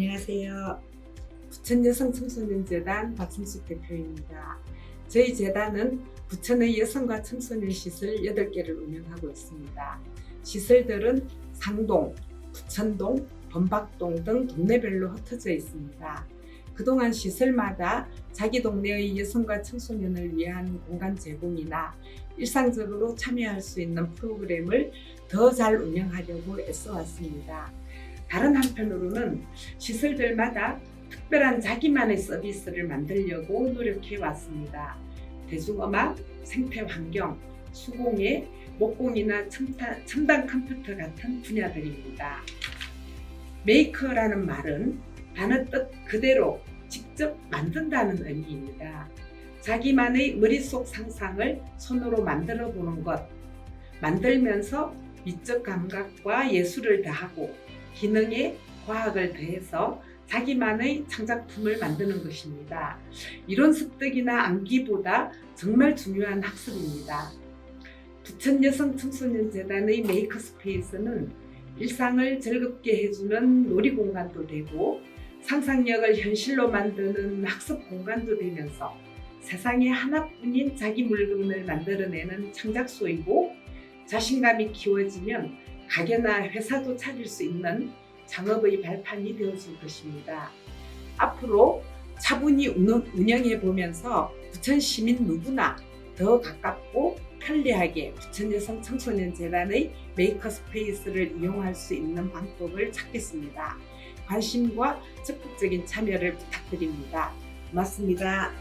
안녕하세요. 부천 여성 청소년재단 박승숙 대표입니다. 저희 재단은 부천의 여성과 청소년 시설 8개를 운영하고 있습니다. 시설들은 상동, 부천동, 범박동 등 동네별로 흩어져 있습니다. 그동안 시설마다 자기 동네의 여성과 청소년을 위한 공간 제공이나 일상적으로 참여할 수 있는 프로그램을 더 잘 운영하려고 애써왔습니다. 다른 한편으로는 시설들마다 특별한 자기만의 서비스를 만들려고 노력해 왔습니다. 대중음악, 생태 환경, 수공예, 목공이나 첨단, 첨단 컴퓨터 같은 분야들입니다. 메이커라는 말은 단어 뜻 그대로 직접 만든다는 의미입니다. 자기만의 머릿속 상상을 손으로 만들어 보는 것, 만들면서 미적 감각과 예술을 더하고 기능에 과학을 더해서 자기만의 창작품을 만드는 것입니다. 이론 습득이나 암기보다 정말 중요한 학습입니다. 부천 여성 청소년 재단의 메이커 스페이스는 일상을 즐겁게 해주는 놀이 공간도 되고 상상력을 현실로 만드는 학습 공간도 되면서 세상에 하나뿐인 자기 물건을 만들어내는 창작소이고 자신감이 키워지면 가게나 회사도 차릴 수 있는 창업의 발판이 되어줄 것입니다. 앞으로 차분히 운영해 보면서 부천 시민 누구나 더 가깝고 편리하게 부천 여성 청소년 재단의 메이커 스페이스를 이용할 수 있는 방법을 찾겠습니다. 관심과 적극적인 참여를 부탁드립니다. 고맙습니다.